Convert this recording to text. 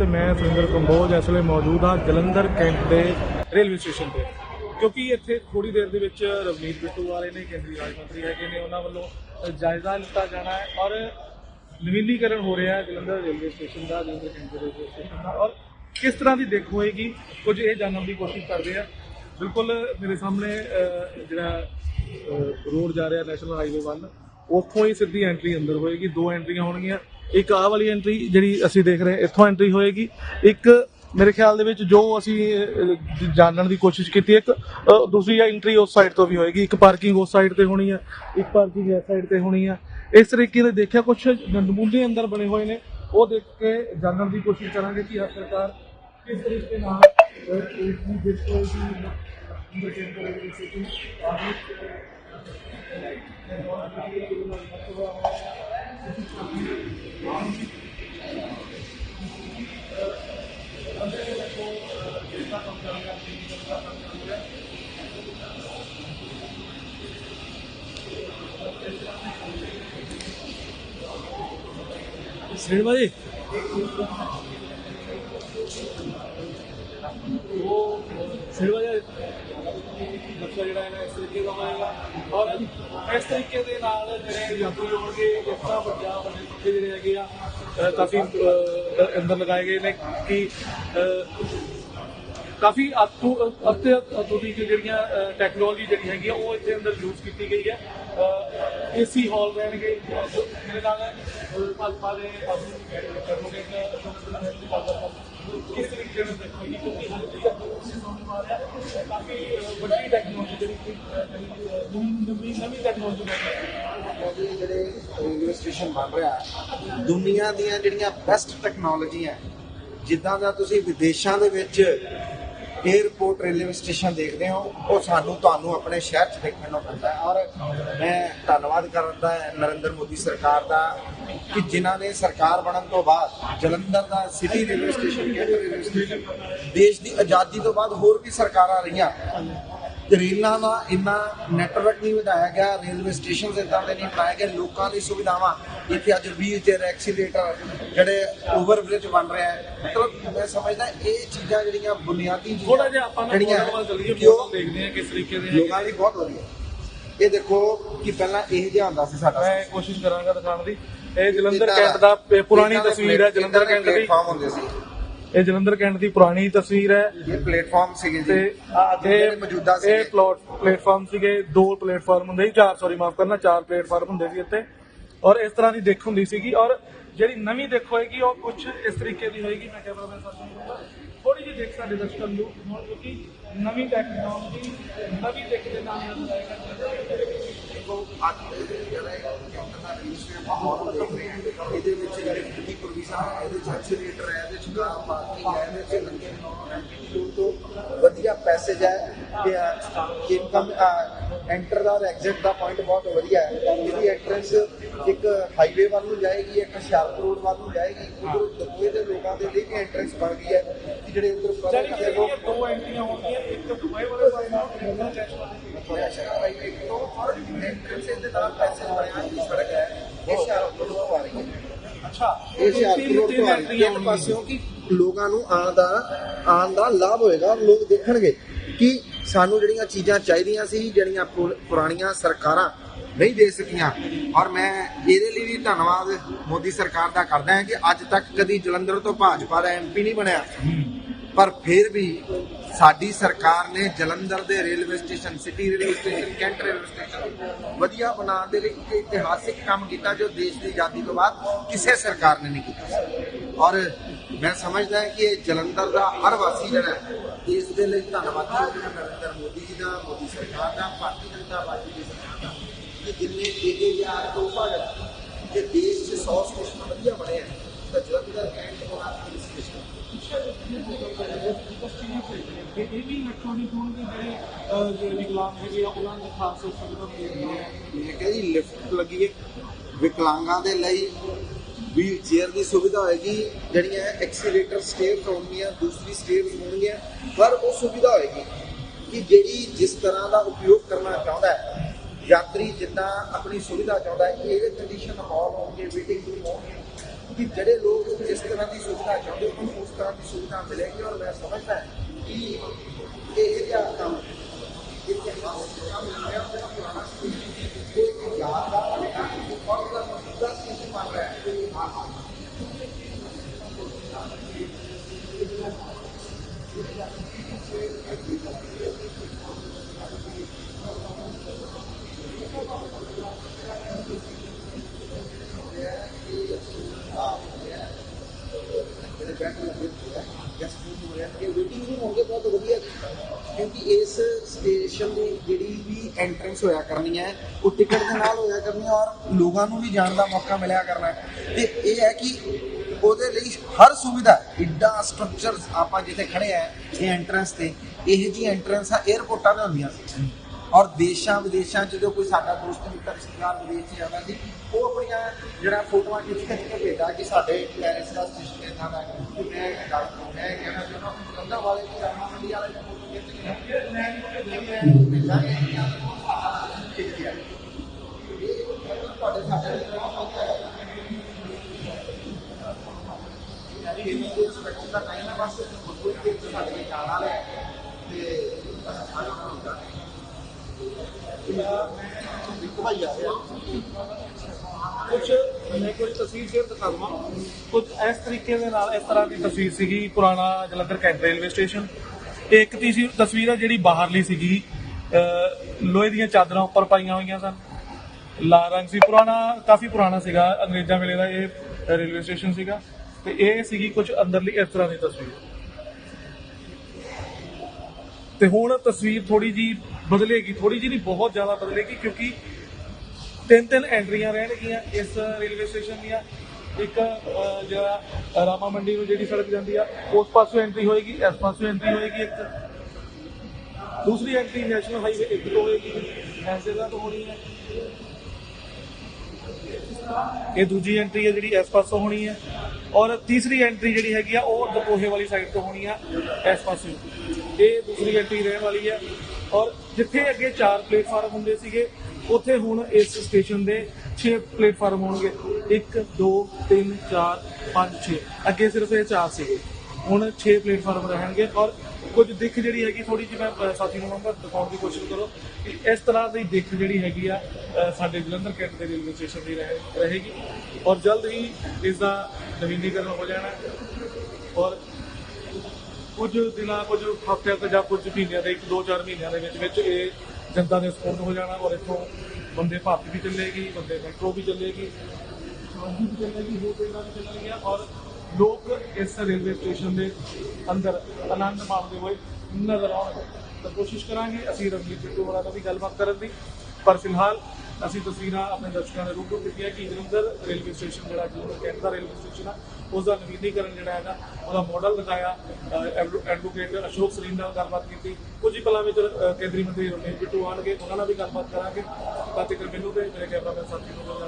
ਤੇ ਮੈਂ ਸੁਰਿੰਦਰ ਕੰਬੋਜ ਇਸ ਵੇਲੇ ਮੌਜੂਦ ਹਾਂ ਜਲੰਧਰ ਕੈਂਟ ਦੇ ਰੇਲਵੇ ਸਟੇਸ਼ਨ ਤੇ। ਕਿਉਂਕਿ ਇੱਥੇ ਥੋੜੀ ਦੇਰ ਦੇ ਵਿੱਚ ਰਵਨੀਤ ਬਿੱਟੂ ਵਾਲੇ ਨੇ, ਕੇਂਦਰੀ ਰਾਜ ਮੰਤਰੀ ਹੈਗੇ ਨੇ, ਉਹਨਾਂ ਵੱਲੋਂ ਜਾਇਜ਼ਾ ਲਿੱਤਾ ਜਾਣਾ ਹੈ ਔਰ ਨਵੀਨੀਕਰਨ ਹੋ ਰਿਹਾ ਹੈ ਜਲੰਧਰ ਰੇਲਵੇ ਸਟੇਸ਼ਨ ਦਾ, ਜਲੰਧਰ ਕੈਂਟ ਦੇ ਰੇਲਵੇ ਸਟੇਸ਼ਨ ਦਾ। ਔਰ ਕਿਸ ਤਰ੍ਹਾਂ ਦੀ ਦੇਖ ਹੋਏਗੀ, ਕੁਝ ਇਹ ਜਾਣਨ ਦੀ ਕੋਸ਼ਿਸ਼ ਕਰਦੇ ਆ ਬਿਲਕੁਲ ਮੇਰੇ ਸਾਹਮਣੇ ਜਿਹੜਾ ਰੋਡ ਜਾ ਰਿਹਾ ਨੈਸ਼ਨਲ ਹਾਈਵੇ ਵੱਲ, ਉੱਥੋਂ ਹੀ ਸਿੱਧੀ ਐਂਟਰੀ ਅੰਦਰ ਹੋਏਗੀ। ਦੋ ਐਂਟਰੀਆਂ ਹੋਣਗੀਆਂ। ਇੱਕ ਆਹ ਵਾਲੀ ਐਂਟਰੀ ਜਿਹੜੀ ਅਸੀਂ ਦੇਖ ਰਹੇ ਇੱਥੋਂ ਐਂਟਰੀ ਹੋਏਗੀ। ਇੱਕ ਮੇਰੇ ਖਿਆਲ ਦੇ ਵਿੱਚ ਜੋ ਅਸੀਂ ਜਾਣਨ ਦੀ ਕੋਸ਼ਿਸ਼ ਕੀਤੀ, ਇੱਕ ਦੂਸਰੀ ਐਂਟਰੀ ਉਸ ਸਾਈਡ ਤੋਂ ਵੀ ਹੋਏਗੀ। ਇੱਕ ਪਾਰਕਿੰਗ ਉਸ ਸਾਈਡ ਤੇ ਹੋਣੀ ਹੈ ਇੱਕ ਪਾਰਕਿੰਗ ਇਸ ਸਾਈਡ ਤੇ ਹੋਣੀ ਹੈ ਇਸ ਤਰੀਕੇ ਦੇ ਦੇਖਿਆ ਕੁਝ ਨਮੂਨੇ ਅੰਦਰ ਬਣੇ ਹੋਏ ਨੇ। ਉਹ ਦੇਖ ਕੇ ਜਾਣਨ ਦੀ ਕੋਸ਼ਿਸ਼ ਕਰਾਂਗੇ ਕਿ ਸਰਕਾਰ ਕਿਸ ਤਰੀਕੇ ਨਾਲ ਇਸ ਦੀ ਦੇਖੋ ਜੀ ਅੰਦਰ ਕੇਂਦਰ ਰੇਲਵੇ ਆਦਿ श्रीमा जी ਸਿਲਵਾ ਜਿਹੜਾ ਹੈ ਇਸ ਤਰੀਕੇ ਦਾ ਹੋਏਗਾ ਔਰ ਇਸ ਤਰੀਕੇ ਦੇ ਨਾਲ ਜਿਹੜੇ ਯਾਤਰੀ ਹੋਣਗੇ ਇਸ ਤਰ੍ਹਾਂ ਵੱਡਾ ਵੱਡੇ ਪੱਖੇ ਜਿਹੜੇ ਹੈਗੇ ਆ ਕਾਫੀ ਅੰਦਰ ਲਗਾਏ ਗਏ ਨੇ ਕਿ ਅਹ, ਕਾਫੀ ਅੱਤੇ ਆਧੁਨਿਕ ਜਿਹੜੀਆਂ ਟੈਕਨੋਲੋਜੀ ਜਿਹੜੀ ਹੈਗੀ ਆ ਉਹ ਇੱਥੇ ਅੰਦਰ ਯੂਜ਼ ਕੀਤੀ ਗਈ ਹੈ। ਏਸੀ ਹਾਲ ਰਹਿਣਗੇ ਮੇਰੇ ਨਾਲ ਭਾਜਪਾ ਦੇ ਆਗੂ ਐਡਵੋਕੇਟ ਅਸ਼ੋਕ ਕਿਸ ਤਰੀਕੇ ਨਾਲ ਦੇਖੋਗੇ ਕਿਉਂਕਿ ਹਰ ਚੀਜ਼ ਦਾ ਸਾਹਮਣੇ ਹੈ। ਕਾਫੀ ਵੱਡੀ ਟੈਕਨੋਲੋਜੀ ਜਿਹੜੀ ਨਵੀਂ ਨਵੀਂ ਟੈਕਨੋਲੋਜੀ ਬਣ ਜਿਹੜੇ ਰੇਲਵੇ ਸਟੇਸ਼ਨ ਬਣ ਰਿਹਾ, ਦੁਨੀਆ ਦੀਆਂ ਜਿਹੜੀਆਂ ਬੈਸਟ ਟੈਕਨੋਲੋਜੀਆਂ ਜਿੱਦਾਂ ਦਾ ਤੁਸੀਂ ਵਿਦੇਸ਼ਾਂ ਦੇ ਵਿੱਚ 에어ਪੋਰਟ ਰੇਲਵੇ ਸਟੇਸ਼ਨ ਦੇਖਦੇ ਹੋ। ਉਹ ਸਾਨੂੰ ਤੁਹਾਨੂੰ ਆਪਣੇ ਸ਼ਹਿਰ 'ਚ ਦੇਖਣ ਨੂੰ ਮਿਲਦਾ ਹੈ। ਔਰ ਮੈਂ ਧੰਨਵਾਦ ਕਰਦਾ ਨਰਿੰਦਰ ਮੋਦੀ ਸਰਕਾਰ ਦਾ ਕਿ ਜਿਨ੍ਹਾਂ ਨੇ ਸਰਕਾਰ ਬਣਨ ਤੋਂ ਬਾਅਦ ਜਲੰਧਰ ਦਾ city railway station cantt railway station ਦੇਸ਼ ਦੀ ਆਜ਼ਾਦੀ ਤੋਂ ਬਾਅਦ ਹੋਰ ਵੀ ਸਰਕਾਰਾਂ ਰਹੀਆਂ। ਰੇਲਾਂ ਦਾ ਇੰਨਾ ਨੈਟਵਰਕ ਨਹੀਂ ਵਧਾਇਆ ਗਿਆ ਰੇਲਵੇ ਸਟੇਸ਼ਨ ਇਦਾਂ ਦੇ ਨਹੀਂ ਬਣਾਏ ਗਏ, ਲੋਕਾਂ ਦੀ ਸੁਵਿਧਾਵਾਂ। ਇੱਥੇ ਅੱਜ ਵੀਲ ਚੇਅਰ ਐਕਸੀਲੇਟਰ ਜਿਹੜੇ ਓਵਰ ਬ੍ਰਿਜ ਬਣ ਰਿਹਾ ਹੈ। ਮਤਲਬ ਮੈਂ ਸਮਝਦਾ ਇਹ ਚੀਜ਼ਾਂ ਜਿਹੜੀਆਂ ਬੁਨਿਆਦੀ ਥੋੜਾ ਜਿਹਾ ਆਪਾਂ ਨਾ ਜਿਹੜੀਆਂ ਦੇਖਦੇ ਹਾਂ ਕਿਸ ਤਰੀਕੇ ਦੇ ਲੋਕਾਂ ਲਈ ਬਹੁਤ ਵਧੀਆ। ਇਹ ਦੇਖੋ ਕਿ ਪਹਿਲਾਂ ਇਹ ਜਿਹਾ ਹੁੰਦਾ ਸੀ ਸਾਡਾ। ਮੈਂ ਕੋਸ਼ਿਸ਼ ਕਰਾਂਗਾ ਦਿਖਾਉਣ ਦੀ। ਇਹ ਜਲੰਧਰ ਕੈਂਟ ਦਾ ਇਹ ਪੁਰਾਣੀ ਤਸਵੀਰ ਹੈ ਜਲੰਧਰ ਕੈਂਟ ਦੀ ਪਲੇਟਫਾਰਮ ਹੁੰਦੇ ਸੀ। ਇਹ ਜਲੰਧਰ ਕੈਂਟ ਦੀ ਪੁਰਾਣੀ ਤਸਵੀਰ ਹੈ। ਇਹ ਪਲੇਟਫਾਰਮ ਸੀਗੇ ਤੇ ਜੀ ਆ ਇਹ ਮੌਜੂਦਾ ਇਹ ਸੀਗੇ ਪਲਾਟ ਪਲੇਟਫਾਰਮ ਸੀਗੇ। ਦੋ ਪਲੇਟਫਾਰਮ ਹੁੰਦੇ ਸੀ। ਚਾਰ ਸੌਰੀ ਮਾਫ ਕਰਨਾ ਚਾਰ ਪਲੇਟਫਾਰਮ ਹੁੰਦੇ ਸੀ ਇੱਥੇ। ਔਰ ਇਸ ਤਰ੍ਹਾਂ ਦੀ ਦਿੱਖ ਹੁੰਦੀ ਸੀਗੀ। ਔਰ ਜਿਹੜੀ ਨਵੀਂ ਦਿੱਖ ਹੋਏਗੀ ਉਹ ਕੁਝ ਇਸ ਤਰੀਕੇ ਦੀ ਹੋਏਗੀ ਮੈਂ ਕੈਮਰਾਮੈਨ ਸਾਹਿਬ ਨੂੰ ਕਹੂੰਗਾ ਥੋੜੀ ਜਿਹੀ ਦਿੱਖ ਸਾਡੇ ਦਰਸ਼ਕਾਂ ਨੂੰ ਹੋਣ ਕਿਉਂਕਿ ਨਵੀਂ ਟੈਕਨੋਲੋਜੀ ਨਵੀਂ ਦਿੱਖ ਦੇ ਨਾਲ ਨਜ਼ਰ ਆਏਗਾ ਇਹਦੇ ਵਿੱਚ ਜਿਹੜੇ ਫੁੱਡੀ ਪ੍ਰੋਵੀਜ਼ਨ ਹੈ ਇਹਦੇ ਚ ਐਕਸੀਲੇਟਰ ਹੈ ਇਹਦੇ ਚ ਕਾਰ ਪਾਰਕਿੰਗ ਹੈ ਇਹਦੇ ਚ ਲੰਗੇ ਨੌਨ ਤੋਂ ਵਧੀਆ ਪੈਸੇਜ ਹੈ ਕਿ ਇਨਕਮ ਐਂਟਰ ਦਾ ਐਗਜ਼ਿਟ ਦਾ ਪੁਆਇੰਟ ਬਹੁਤ ਵਧੀਆ ਹੈ। ਇਹਦੀ ਐਂਟਰੈਂਸ ਇੱਕ ਹਾਈਵੇ ਵੱਲ ਨੂੰ ਜਾਏਗੀ ਇੱਕ ਹੁਸ਼ਿਆਰਪੁਰ ਰੋਡ ਵੱਲ ਨੂੰ ਜਾਏਗੀ। ਉਧਰ ਦਬੋਏ ਦੇ ਲੋਕਾਂ ਦੇ ਲਈ ਐਂਟਰੈਂਸ ਬਣ ਗਈ ਹੈ ਕਿ ਜਿਹੜੇ ਉਧਰ ਜਿਹੜੀਆਂ ਦੋ ਐਂਟਰੀਆਂ ਹੋਣਗੀਆਂ ਇੱਕ ਦੁਬਈ ਵਾਲੇ ਪਾਸੇ ਨਾਲ ਇੱਕ ਦੂਜਾ ਐਂਟਰੈਂਸ ਦੇ ਨਾਲ। ਪੈਸੇਜ ਬਣਿਆ ਇਹ ਸੜਕ ਹੈ। ਇਹ ਹੁਸ਼ਿਆਰਪੁਰ ਤੋਂ ਆ ਰਹੀ ਹੈ। ਅੱਛਾ ਇਹ ਹੁਸ਼ਿਆਰਪੁਰ ਰੋਡ ਤੋਂ ਆ ਰਹੀ ਹੈ। ਇੱਕ ਪਾਸਿਓਂ ਕਿ ਲੋਕਾਂ ਨੂੰ ਆਉਣ ਦਾ ਆਉਣ ਦਾ ਲਾਭ ਹੋਏਗਾ ਲੋਕ ਦੇਖਣਗੇ ਕਿ ਸਾਨੂੰ ਜਿਹੜੀਆਂ ਚੀਜ਼ਾਂ ਚਾਹੀਦੀਆਂ ਸੀ, ਜਿਹੜੀਆਂ ਪੁਰਾਣੀਆਂ ਸਰਕਾਰਾਂ ਨਹੀਂ ਦੇ ਸਕੀਆਂ ਔਰ ਮੈਂ ਇਹਦੇ ਲਈ ਵੀ ਧੰਨਵਾਦ ਮੋਦੀ ਸਰਕਾਰ ਦਾ ਕਰਦਾ ਹਾਂ ਕਿ ਅੱਜ ਤੱਕ ਕਦੀ ਜਲੰਧਰ ਤੋਂ ਭਾਜਪਾ ਦਾ ਐਮਪੀ ਨਹੀਂ ਬਣਿਆ ਪਰ ਫਿਰ ਵੀ ਸਾਡੀ ਸਰਕਾਰ ਨੇ ਜਲੰਧਰ ਦੇ railway station, city railway station, cantt railway station ਵਧੀਆ ਬਣਾਉਣ ਦੇ ਲਈ ਇੱਕ ਇਤਿਹਾਸਿਕ ਕੰਮ ਕੀਤਾ ਜੋ ਦੇਸ਼ ਦੀ ਆਜ਼ਾਦੀ ਤੋਂ ਬਾਅਦ ਕਿਸੇ ਸਰਕਾਰ ਨੇ ਨਹੀਂ ਕੀਤਾ ਸੀ। ਔਰ ਮੈਂ ਸਮਝਦਾ ਕਿ ਇਹ ਜਲੰਧਰ ਦਾ ਹਰ ਵਾਸੀ ਜਿਹੜਾ ਇਸ ਦੇ ਲਈ ਧੰਨਵਾਦੀ ਹੋਵੇਗਾ ਨਰਿੰਦਰ ਮੋਦੀ ਜੀ ਦਾ ਮੋਦੀ ਸਰਕਾਰ ਦਾ ਭਾਰਤੀ ਜਨਤਾ ਪਾਰਟੀ ਦੀ ਸਰਕਾਰ ਦਾ ਕਿ ਜਿੰਨੇ ਇਹ ਯਾਰ ਤੋਹਫਾ ਦਿੱਤਾ ਕਿ ਦੇਸ਼ 'ਚ 100 ਸਟੇਸ਼ਨ ਵਧੀਆ ਬਣੇ ਆ ਤਾਂ ਜਲੰਧਰ ਕੈਂਟ ਹੋਣਾ ਸਟੇਸ਼ਨ। ਇਹ ਇਹ ਵੀ ਇਲੈਕਟ੍ਰੋਨਿਕ ਹੋਣਗੇ ਜਿਹੜੇ ਜਿਹੜੇ ਵਿਕਲਾਂਗ ਹੈਗੇ ਆ ਉਹਨਾਂ ਦੀ ਖਾਸ ਸੁਵਿਧਾ ਮਿਲੇਗੀ ਮੈਂ ਕਿਹਾ ਜੀ ਲਿਫਟ ਲੱਗੀ ਹੈ। ਵਿਕਲਾਂਗਾਂ ਦੇ ਲਈ ਵੀਲ ਚੇਅਰ ਦੀ ਸੁਵਿਧਾ ਹੋਏਗੀ, ਜਿਹੜੀਆਂ ਐਕਸੀਲੇਟਰ ਸਟੇਅਰਸ ਹੋਣਗੀਆਂ ਦੂਸਰੀ ਸਟੇਅਰਸ ਹੋਣਗੀਆਂ, ਪਰ ਉਹ ਸੁਵਿਧਾ ਹੋਏਗੀ ਕਿ ਜਿਹੜੀ ਜਿਸ ਤਰ੍ਹਾਂ ਦਾ ਉਪਯੋਗ ਕਰਨਾ ਚਾਹੁੰਦਾ ਹੈ, ਯਾਤਰੀ ਜਿੱਦਾਂ ਆਪਣੀ ਸੁਵਿਧਾ ਚਾਹੁੰਦਾ ਹੈ 에ਅਰ ਕੰਡੀਸ਼ਨ ਹਾਲ ਹੋਣਗੇ ਵੇਟਿੰਗ ਰੂਮ ਹੋਣਗੇ ਕਿ ਜਿਹੜੇ ਲੋਕ ਇਸ ਤਰ੍ਹਾਂ ਦੀ ਸੁਵਿਧਾ ਚਾਹੁੰਦੇ, ਉਹਨਾਂ ਉਸ ਤਰ੍ਹਾਂ ਦੀ ਸੁਵਿਧਾ ਮਿਲੇਗੀ ਔਰ ਮੈਂ ਸਮਝਦਾ ਕਿ ਇਹ ਜਿਹਾ ਕੰਮ ਇੱਥੇ ਕੰਮ ਹੋਇਆ ਹੋਇਆ ਪੁਰਾਣਾ ਕੋਈ ਯਾਦਗਾਰ ਹੋਵੇਗਾ ਔਰ ਉਹਦਾ ਮੌਜੂਦਾ ਸਥਿਤੀ ਬਣ ਰਿਹਾ ਹੈ ਜਿਹੜੇ ਬੈਂਕ ਲੱਗੇ ਹੋਏ ਆ ਗੈਸਟ ਰੂਮ ਹੋ ਰਿਹਾ ਇਹ ਵੇਟਿੰਗ ਰੂਮ ਹੋਣਗੇ ਬਹੁਤ ਵਧੀਆ ਕਿਉਂਕਿ ਇਸ ਸਟੇਸ਼ਨ ਦੀ ਜਿਹੜੀ ਵੀ ਐਂਟਰੈਂਸ ਹੋਇਆ ਕਰਨੀ ਹੈ, ਉਹ ਟਿਕਟ ਦੇ ਨਾਲ ਹੋਇਆ ਕਰਨੀ ਹੈ ਔਰ ਲੋਕਾਂ ਨੂੰ ਵੀ ਜਾਣ ਦਾ ਮੌਕਾ ਮਿਲਿਆ ਕਰਨਾ ਹੈ। ਤੇ ਇਹ ਹੈ ਕਿ ਉਹਦੇ ਲਈ ਹਰ ਸੁਵਿਧਾ ਇੱਡਾ ਸਟਰਕਚਰ ਆਪਾਂ ਜਿੱਥੇ ਖੜੇ ਆ, ਇਹ ਐਂਟਰੈਂਸ ਤੇ, ਇਹ ਜੀ ਐਂਟਰੈਂਸ ਆ 에어ਪੋਰਟਾਂ ਦੇ ਹੁੰਦੀਆਂ ਸੀ। ਔਰ ਦੇਸ਼ਾਂ ਵਿਦੇਸ਼ਾਂ 'ਚ ਜੋ ਕੋਈ ਸਾਡਾ ਦੋਸਤ, ਮਿੱਤਰ, ਰਿਸ਼ਤੇਦਾਰ ਵਿਦੇਸ਼ 'ਚ ਜਾਂਦਾ ਸੀ, ਉਹ ਆਪਣੀਆਂ ਜਿਹੜਾ ਫੋਟੋਆਂ ਖਿੱਚ ਖਿੱਚ ਕੇ ਭੇਜਦਾ ਕਿ ਸਾਡੇ ਪੈਰਿਸ ਦਾ ਸਟੇਸ਼ਨ ਇਦਾਂ ਦਾ ਹੈ, ਮੈਂ ਗੱਲ ਮੈਂ ਕਹਿਣਾ ਚਾਹੁੰਦਾ ਕੰਦਾ ਵਾਲੇ ਦੀ ਰਾਮਾ ਮੰਡੀ ਵਾਲੇ ਦੀ ਫੋਟੋ ਖਿੱਚ ਕੇ ਮੈਂ ਭੇਜਾਂਗੇ ਖਿੱਚ ਕੇ ਇਹ ਤੁਹਾਡੇ ਸਾਡੇ ਲਈ ਬਹੁਤ ਵਧੀਆ ਹੈ ਯਾਨੀ ਇਹ ਕੋਈ ਸਪੈਕਟ ਦਾ ਟਾਈਮ ਹੈ ਬਸ ਕੋਈ ਕਿ ਸਾਡੇ ਲਈ ਜਾਣ ਵਾਲਾ ਹੈ ਤੇ ਬਸ ਸਾਰੇ ਨੂੰ ਹੁੰਦਾ ਇੱਕ ਭਾਈ ਆ ਰਿਹਾ ਕੁਝ ਮੈਂ ਕੋਈ ਤਸਵੀਰ ਸ਼ੇਅਰ ਦਿਖਾ ਦਵਾਂ ਕੁਝ ਇਸ ਤਰੀਕੇ ਦੇ ਨਾਲ ਇਸ ਤਰ੍ਹਾਂ ਦੀ ਤਸਵੀਰ ਸੀਗੀ ਪੁਰਾਣਾ ਜਲੰਧਰ ਕੈਂਟ ਰੇਲਵੇ ਸਟੇਸ਼ਨ ਇਹ ਇੱਕ ਤੀਸਰੀ ਤਸਵੀਰ ਹੈ ਜਿਹੜੀ ਬਾਹਰਲੀ ਸੀਗੀ। ਲੋਹੇ ਦੀਆਂ ਚਾਦਰਾਂ ਉੱਪਰ ਪਾਈਆਂ ਹੋਈਆਂ ਸਨ। ਲਾਲ ਰੰਗ ਸੀ। ਪੁਰਾਣਾ, ਕਾਫੀ ਪੁਰਾਣਾ ਸੀਗਾ। ਅੰਗਰੇਜ਼ਾਂ ਵੇਲੇ ਦਾ ਇਹ ਰੇਲਵੇ ਸਟੇਸ਼ਨ ਸੀਗਾ। ਤੇ ਇਹ ਸੀਗੀ ਕੁਝ ਅੰਦਰਲੀ ਇਸ ਤਰ੍ਹਾਂ ਦੀ ਤਸਵੀਰ। ਤੇ ਹੁਣ ਤਸਵੀਰ ਥੋੜੀ ਜੀ ਬਦਲੇਗੀ। ਥੋੜੀ ਜੀ ਨਹੀਂ, ਬਹੁਤ ਜ਼ਿਆਦਾ ਬਦਲੇਗੀ ਕਿਉਂਕਿ ਤਿੰਨ ਤਿੰਨ ਐਂਟਰੀਆਂ ਰਹਿਣਗੀਆਂ ਇਸ ਰੇਲਵੇ ਸਟੇਸ਼ਨ ਦੀਆਂ। ਇੱਕ ਜਿਹੜਾ ਰਾਮਾ ਮੰਡੀ ਨੂੰ ਜਿਹੜੀ ਸੜਕ ਜਾਂਦੀ ਆ, ਉਸ ਪਾਸੋਂ ਐਂਟਰੀ ਹੋਏਗੀ, ਇਸ ਪਾਸੋਂ ਐਂਟਰੀ ਹੋਏਗੀ ਇੱਕ। ਦੂਸਰੀ ਐਂਟਰੀ ਨੈਸ਼ਨਲ ਹਾਈਵੇ ਇੱਕ ਤੋਂ ਹੋਏਗੀ, ਇਸ ਜਗ੍ਹਾ ਤੋਂ ਹੋਣੀ ਹੈ। ਇਹ ਦੂਜੀ ਐਂਟਰੀ ਹੈ ਜਿਹੜੀ ਇਸ ਪਾਸੋਂ ਹੋਣੀ ਹੈ। ਔਰ ਤੀਸਰੀ ਐਂਟਰੀ ਜਿਹੜੀ ਹੈਗੀ ਆ, ਉਹ ਦਪੋਹੇ ਵਾਲੀ ਸਾਈਡ ਤੋਂ ਹੋਣੀ ਆ, ਇਸ ਪਾਸੇ। ਇਹ ਦੂਸਰੀ ਐਂਟਰੀ ਰਹਿਣ ਵਾਲੀ ਹੈ। ਔਰ ਜਿੱਥੇ ਅੱਗੇ ਚਾਰ ਪਲੇਟਫਾਰਮ ਹੁੰਦੇ ਸੀਗੇ, ਉੱਥੇ ਹੁਣ ਇਸ ਸਟੇਸ਼ਨ ਦੇ 6 ਪਲੇਟਫਾਰਮ ਹੋਣਗੇ। 1 2 3 4 5 6 ਅੱਗੇ ਸਿਰਫ ਇਹ ਚਾਰ ਸੀਗੇ। ਹੁਣ 6 ਪਲੇਟਫਾਰਮ ਰਹਿਣਗੇ ਔਰ ਕੁਝ ਦਿੱਖ ਜਿਹੜੀ ਹੈਗੀ ਥੋੜੀ ਜਿਹੀ ਮੈਂ ਸਾਥੀ ਨੂੰ ਨੰਬਰ ਦਿਖਾਉਣ ਦੀ ਕੋਸ਼ਿਸ਼ ਕਰੋ ਕਿ ਇਸ ਤਰ੍ਹਾਂ ਦੀ ਦਿੱਖ ਜਿਹੜੀ ਹੈਗੀ ਆ ਸਾਡੇ ਜਲੰਧਰ ਕੈਂਟ ਦੇ ਰੇਲਵੇ ਸਟੇਸ਼ਨ ਦੀ ਰਹੇ- ਰਹੇਗੀ। ਔਰ ਜਲਦ ਹੀ ਇਸ ਦਾ ਨਵੀਨੀਕਰਨ ਹੋ ਜਾਣਾ। ਔਰ ਕੁਝ ਦਿਨਾਂ, ਕੁਝ ਹਫ਼ਤਿਆਂ ਤੇ ਜਾਂ ਕੁਝ ਮਹੀਨਿਆਂ ਦੇ, ਇੱਕ, ਦੋ, ਚਾਰ ਮਹੀਨਿਆਂ ਦੇ ਵਿੱਚ ਵਿੱਚ ਇਹ ਜਨਤਾ ਦੇ ਸਪੋਰਟ ਹੋ ਜਾਣਾ ਔਰ ਇੱਥੋਂ ਬੰਦੇ ਭਾਰਤ ਵੀ ਚੱਲੇਗੀ, ਬੰਦੇ ਮੈਟਰੋ ਵੀ ਚੱਲੇਗੀ, ਸ਼ਿਵਾਜੀ ਵੀ ਚੱਲੇਗੀ, ਹੋਰ ਟ੍ਰੇਨਾਂ ਵੀ ਚੱਲਣਗੀਆਂ ਔਰ ਲੋਕ ਇਸ ਰੇਲਵੇ ਸਟੇਸ਼ਨ ਦੇ ਅੰਦਰ ਆਨੰਦ ਮਾਣਦੇ ਹੋਏ ਨਜ਼ਰ ਆਉਣਗੇ। ਤਾਂ ਕੋਸ਼ਿਸ਼ ਕਰਾਂਗੇ ਅਸੀਂ ਰਣਜੀਤ ਬਿੱਟੂ ਹੋਰਾਂ ਨਾਲ ਵੀ ਗੱਲਬਾਤ ਕਰਨ ਦੀ। ਪਰ ਫਿਲਹਾਲ ਅਸੀਂ ਤਸਵੀਰਾਂ ਆਪਣੇ ਦਰਸ਼ਕਾਂ ਦੇ ਰੂਬਰੂ ਕੀਤੀਆਂ ਕਿ ਜਲੰਧਰ ਰੇਲਵੇ ਸਟੇਸ਼ਨ ਜਿਹੜਾ ਜਲੰਧਰ ਕੈਂਟ ਰੇਲਵੇ ਸਟੇਸ਼ਨ ਆ ਉਸ ਦਾ ਨਵੀਨੀਕਰਨ ਜਿਹੜਾ ਹੈਗਾ, ਉਹਦਾ ਮਾਡਲ ਦਿਖਾਇਆ। ਅਹ ਐਡਵੋਕੇਟ ਅਸ਼ੋਕ ਸਰੀਨ ਨਾਲ ਗੱਲਬਾਤ ਕੀਤੀ। ਕੁਝ ਹੀ ਪਲਾਂ ਵਿੱਚ ਕੇਂਦਰੀ ਮੰਤਰੀ ਰਣਜੀਤ ਬਿੱਟੂ ਆਉਣਗੇ, ਉਹਨਾਂ ਨਾਲ ਵੀ ਗੱਲਬਾਤ ਕਰਾਂਗੇ। ਤਾਂ ਤੱਕ ਮੈਨੂੰ ਤੇ ਮੇਰੇ ਕੈਮਰਾਮੈਨ ਸਾਥੀ ਨੂੰ ਬੋਲਣਾ